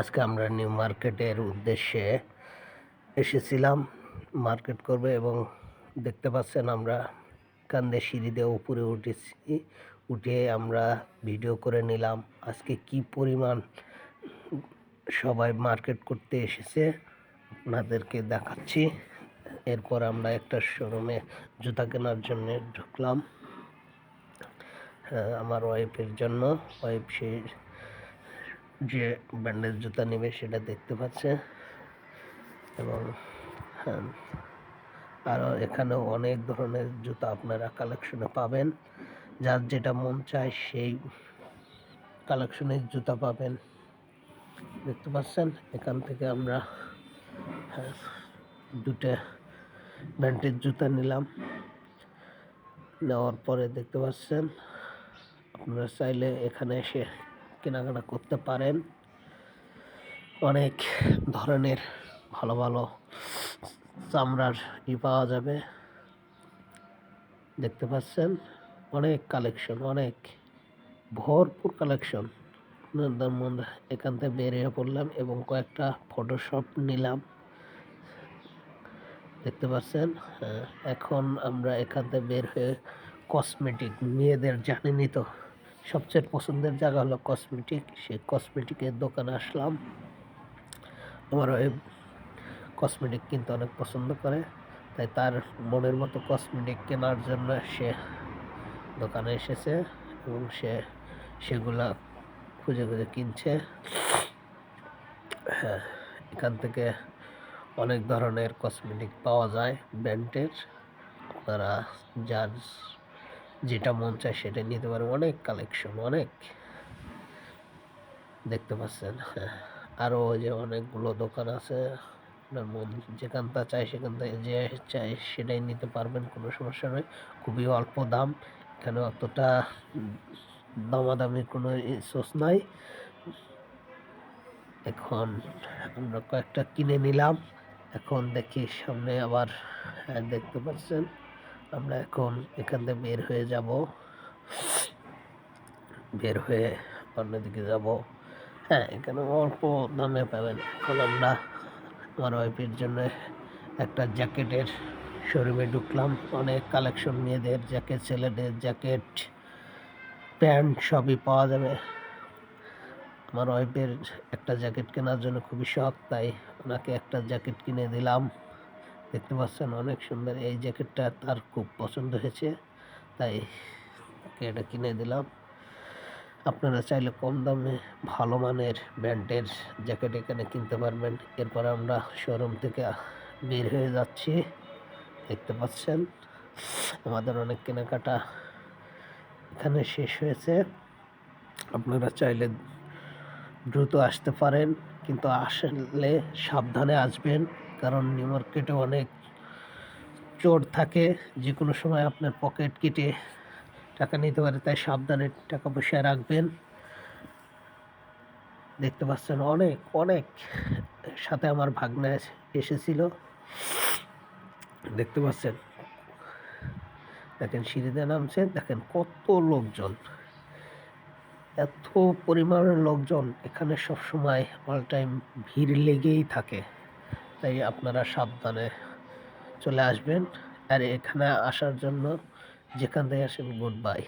আজকে আমরা নিউ মার্কেটের উদ্দেশ্যে এসেছিলাম। মার্কেট করবে এবং দেখতে পাচ্ছেন আমরা কান্দে সিঁড়ি দিয়ে উপরে উঠেছি। উঠে আমরা ভিডিও করে নিলাম আজকে কি পরিমাণ সবাই মার্কেট করতে এসেছে আপনাদেরকে দেখাচ্ছি। এরপর আমরা একটা শোরুমে জুতা কেনার জন্য ঢুকলাম। আমার ওয়াইফের জন্য। ওয়াইফ সে যে ব্র্যান্ডের জুতা নেবে সেটা দেখতে পাচ্ছে। এবং হ্যাঁ, আরও এখানেও অনেক ধরনের জুতা আপনারা কালেকশনে পাবেন। যার যেটা মন চায় সেই কালেকশনের জুতা পাবেন। দেখতে পাচ্ছেন? এখান থেকে আমরা হ্যাঁ, দুটো ব্র্যান্ডের জুতা নিলাম। নেওয়ার পরে দেখতে পাচ্ছেন? আপনারা চাইলে এখানে এসে কেনাকাটা করতে পারেন। অনেক ধরনের ভালো ভালো চামড়ার ই পাওয়া যাবে। দেখতে পাচ্ছেন? অনেক কালেকশন অনেক ভরপুর কালেকশন এখান থেকে বেরিয়ে পড়লাম এবং কয়েকটা ফটোশপ নিলাম। দেখতে পাচ্ছেন? হ্যাঁ, এখন আমরা এখান থেকে বের হয়ে কসমেটিক মেয়েদের জানেনই তো। সবচেয়ে পছন্দের জায়গা হলো কসমেটিক সেই কসমেটিকের দোকানে আসলাম। আমার ওই কসমেটিক কিনতে অনেক পছন্দ করে, তাই তার মনের মতো কসমেটিক কেনার জন্য সে দোকানে এসেছে এবং সে সেগুলা খুঁজে খুঁজে কিনছে। হ্যাঁ এখান থেকে অনেক ধরনের কসমেটিক পাওয়া যায়, ব্র্যান্ডের। আপনারা যার যেটা মন চায় সেটা নিতে পারেন অনেক কালেকশন অনেক দেখতে পাচ্ছেন। হ্যাঁ আরও ওই যে অনেকগুলো দোকান আছে। আপনার মন যেখানটা চাই সেখান থেকে যে চাই সেটাই নিতে পারবেন কোনো সমস্যা নয় খুবই অল্প দাম এখানে অতটা দামাদামি কোনো সোর্স নাই। এখন আমরা কয়েকটা কিনে নিলাম। এখন দেখি সামনে আবার হ্যাঁ, দেখতে পাচ্ছেন। আমরা এখন এখান থেকে বের হয়ে যাব। বের হয়ে অন্যদিকে যাব। হ্যাঁ এখানে অল্প দামে পাবেন। এখন আমরা আমার ওয়াইফের জন্য একটা জ্যাকেটের শোরুমে ঢুকলাম। অনেক কালেকশন মেয়েদের জ্যাকেট, ছেলেদের জ্যাকেট, প্যান্ট সবই পাওয়া যাবে। আমার ওয়াইফের একটা জ্যাকেট কেনার জন্য খুবই শখ, তাই ওনাকে একটা জ্যাকেট কিনে দিলাম। দেখতে পাচ্ছেন অনেক সুন্দর। এই জ্যাকেটটা তার খুব পছন্দ হয়েছে, তাই তাকে এটা কিনে দিলাম। আপনারা চাইলে কম দামে ভালো মানের ব্র্যান্ডের জ্যাকেট এখানে কিনতে পারবেন। এরপর আমরা শোরুম থেকে বের হয়ে যাচ্ছি, দেখতে পাচ্ছেন? আমাদের অনেক কেনাকাটা এখানে শেষ হয়েছে। আপনারা চাইলে দ্রুত আসতে পারেন, কিন্তু আসলে সাবধানে আসবেন। কারণ নিউ মার্কেটে অনেক চোর থাকে যে কোনো সময় আপনার পকেট কেটে টাকা নিতে পারে, তাই সাবধানে টাকা পয়সা রাখবেন। দেখতে পাচ্ছেন অনেক অনেক সাথে আমার ভাগ্না এসেছিল। দেখতে পাচ্ছেন, দেখেন সিঁড়িতে নামছে, দেখেন কত লোকজন। এত পরিমাণের লোকজন এখানে সব সময় অল টাইম ভিড় লেগেই থাকে। তাই আপনারা সাবধানে চলে আসবেন। আর এখানে আসার জন্য যেখান থেকে আসেন গুড বাই।